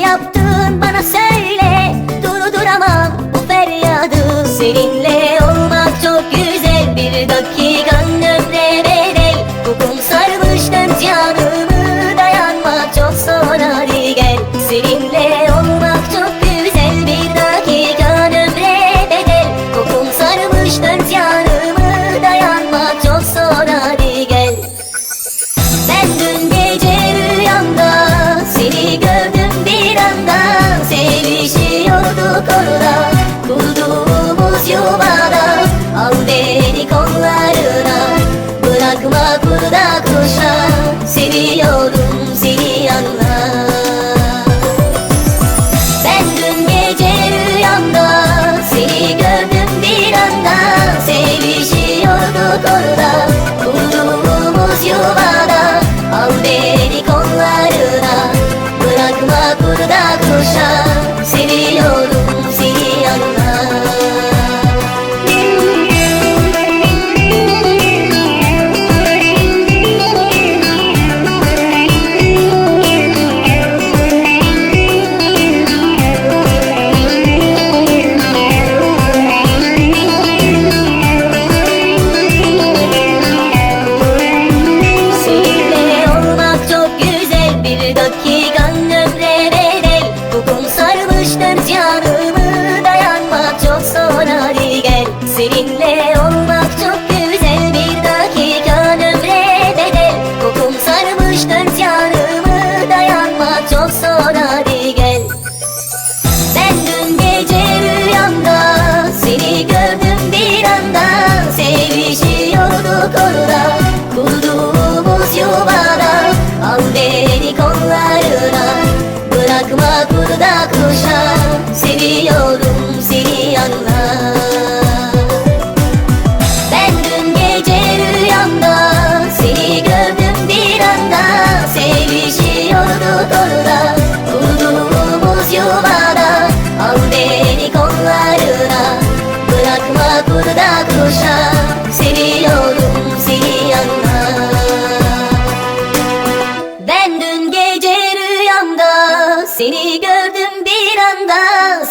yaptı my Bakma kurda kuşa Seviyorum seni anla.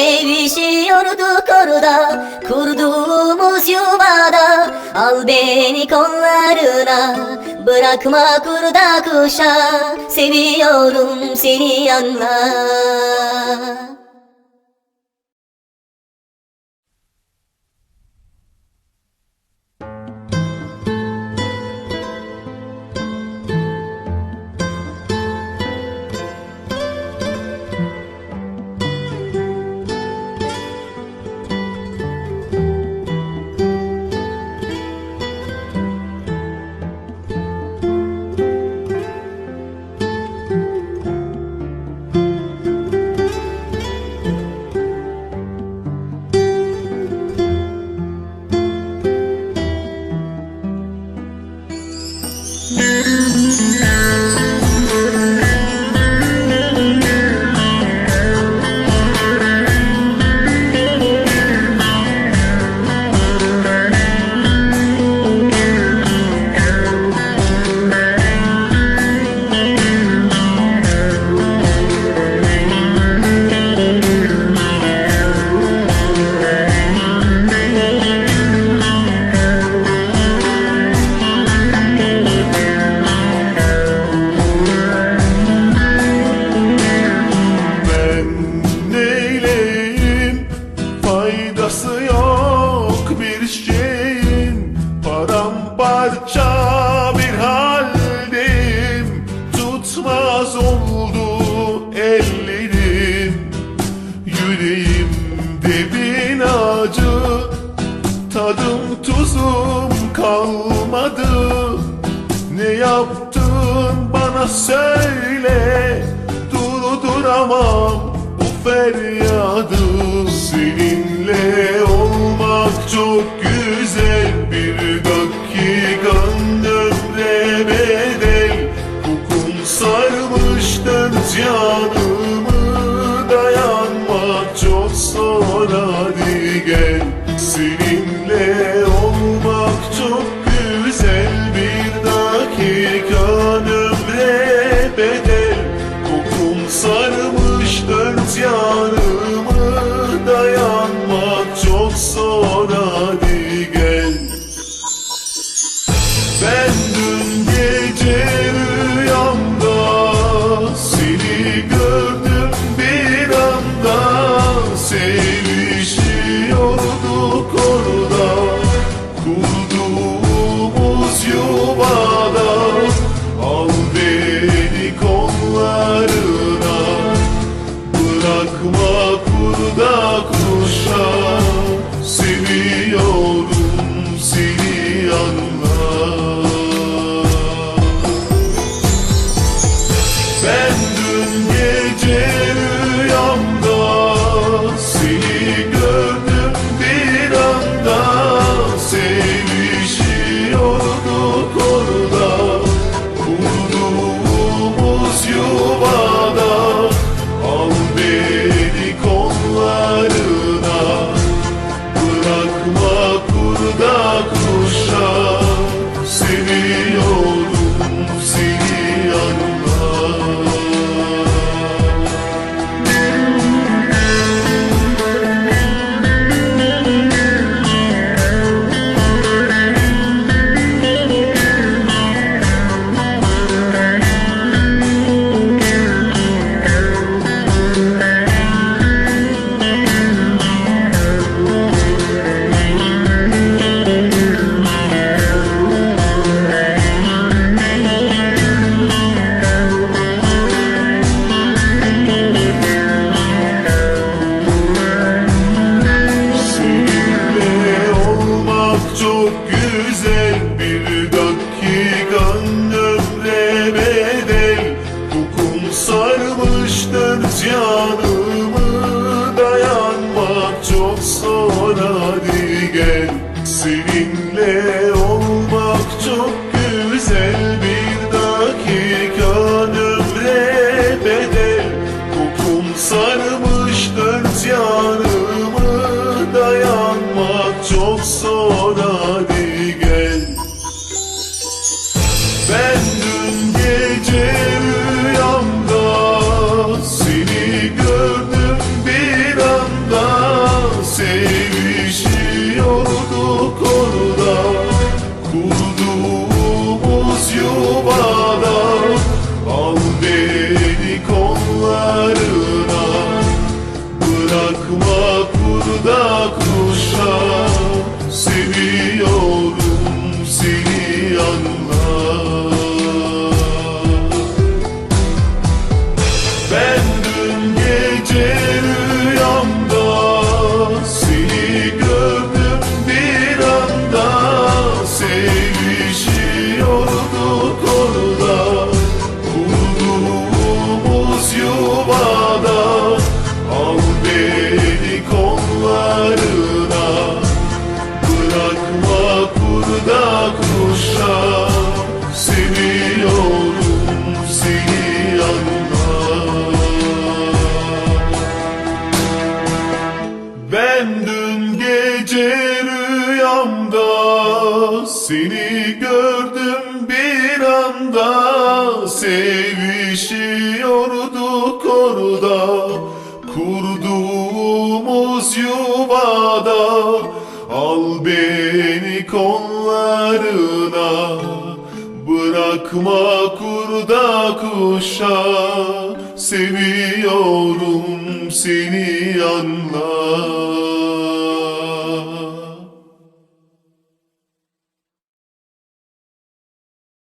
Sevişiyorduk orada Kurduğumuz yuvada. Al beni kollarına Bırakma kurda kuşa. Seviyorum seni anla paramparça bir haldim Tutmaz oldu ellerim. Yüreğimde bin acı Tadım tuzum kalmadı. Ne yaptın bana söyle Durduramam bu feryadı. Seninle olmak çok güzel. Canımı dayanmak çok zor. Ruhumuz yuvada. Al beni kollarına. Bırakma kurda kuşa. Seviyorum seni anla Ben kalmış dört yan Ben dün gece rüyamda seni gördüm bir anda. Sevişiyorduk orada kurduğumuz yuvada. Al beni kollarına Bırakma kurda kuşa. Seviyorum seni anla